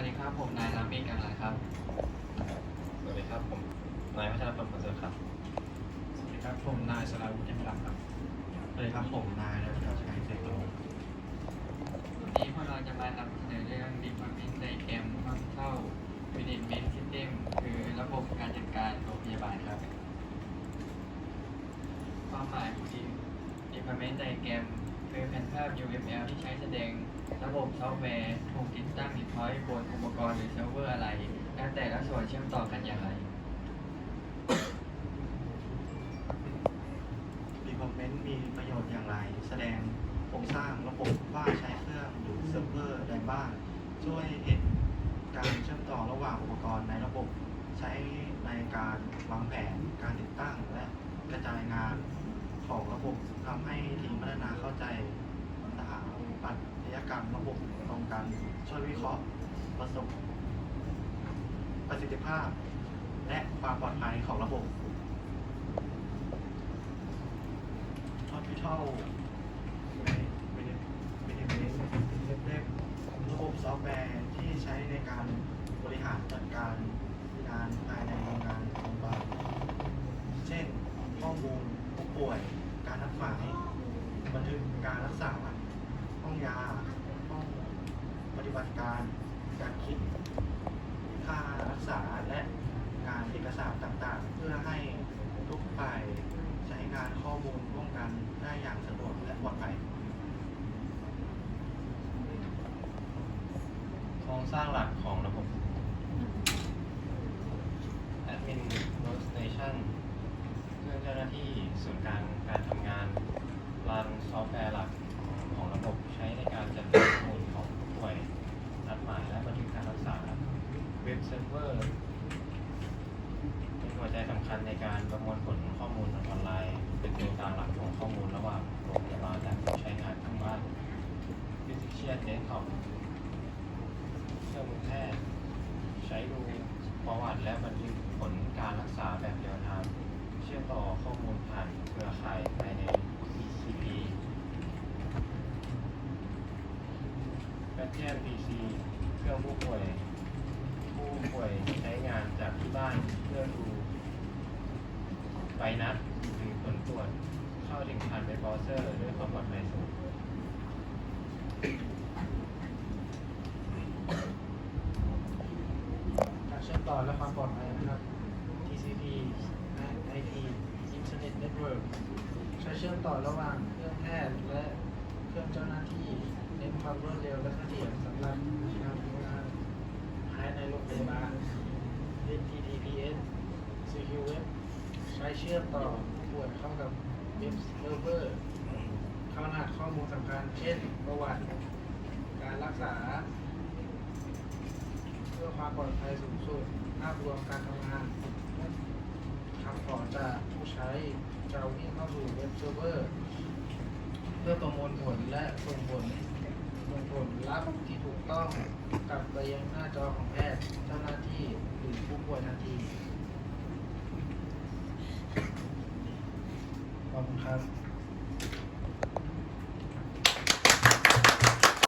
วัสดีครับผมนายรามีกันนะครับ สวัสดีครับผมนายพัชรพลประเสริฐครับ สวัสดีครับผมนายสราวุฒิยังรับครับ สวัสดีครับผมนายรัชดาชัยเศรษฐโลวันนี้พวกเราจะมานำเสนอเรื่อง Department Diagram Hospital Management System คือระบบการจัดการโรงพยาบาลครับ ความหมายของ Department Diagram คือแผนภาพ UML ที่ใช้แสดงระบบซอฟต์แวร์ถูกติดตั้งติดพอยบนอุปกรณ์หรือเซิร์ฟเวอร์อะไร และแต่ละส่วนเชื่อมต่อกันอย่างไรดีพอมเมนต์มีประโยชน์อย่างไร แสดงโครงสร้างระบบว่าใช้เครื่องหรือเซิร์ฟเวอร์ใดบ้าง ช่วยเห็นการเชื่อมต่อระหว่างอุปกรณ์ในระบบ ใช้ในการวางแผนการติดตั้งและกระจายงานของระบบทำให้ทีาเข้าใจสถาปัตยกรรมระบบตรงกันช่วยวิเคราะห์ประสบประสิทธิภาพ และความปลอดภัยของระบบ Hospital ระบบซอฟต์แวร์ที่ใช้ในการบริหารจัดการงานภายในโรงงานโรงพยาบาลเช่น ข้อมูลผู้ป่วย การนัดหมาย บันทึกการรักษา ห้องยา ห้องปฏิบัติการ การคิด ค่ารักษาและงานเอกสารต่างๆ เพื่อให้ทุกฝ่ายใช้งานข้อมูลร่วมกันได้อย่างสะดวกและปลอดภัย โครงสร้างหลักของระบบ Admin Workstation เครื่องเจ้าหน้าที่ศูนกลางการทำงาน รันซอฟต์แวร์หลักของระบบใช้ในการจัดการข้อมูลของผู้ป่วยนัดหมายและบันทึกการรักษาเว็บเซิร์ฟเวอร์เป็นหัวใจสำคัญในการประมวลผลข้อมูลออนไลน์ เป็นตัวกลางหลักของข้อมูลระหว่างโรงพยาบาลและผู้ใช้งานทางบ้าน Physician Desktop เครื่องมือแพทย์ใช้ดูประวัติและบันทึกผลการรักษาแบบเรียลไทม์เชื่อมต่อข้อมูลผ่านเครือข่ายภายใน ECP แบตเตอรี่ PC เครื่องผู้ป่วย ผู้ป่วยใช้งานจากที่บ้านเพื่อดูใบนัดหรือผลตรวจเข้าถึงผ่านเว็บเบราว์เซอร์ด้วยความปลอดภัยสูงการเชื่อมต่อและความปลอดภัยนะครับ TCP และ IP Internet Network ใช้เชื่อมต่อระหว่างเครื่องแพทย์และ เครื่องเจ้าหน้าที่เน้นความรวดเร็วและเสถียรสำหรับการทำงานภายในโรงพยาบาล HTTPS Secure Web ใช้เชื่อมต่อผู้ป่วยเข้ากับเว็บเซิร์ฟเวอร์ข้ารหัสข้อมูลสำคัญ เช่น ประวัติ การรักษา เพื่อความปลอดภัยสูงสุดภาพรวมการทำงานคำขอจากผู้ใช้จะวิ่งเข้าสู่เว็บเซิร์ฟเวอร์ เพื่อประมวลผลและส่งผลส่งผลลัพธ์ที่ถูกต้องกลับไปยังหน้าจอของแพทย์เจ้าหน้าที่หรือผู้ป่วยทันทีขอบคุณครับ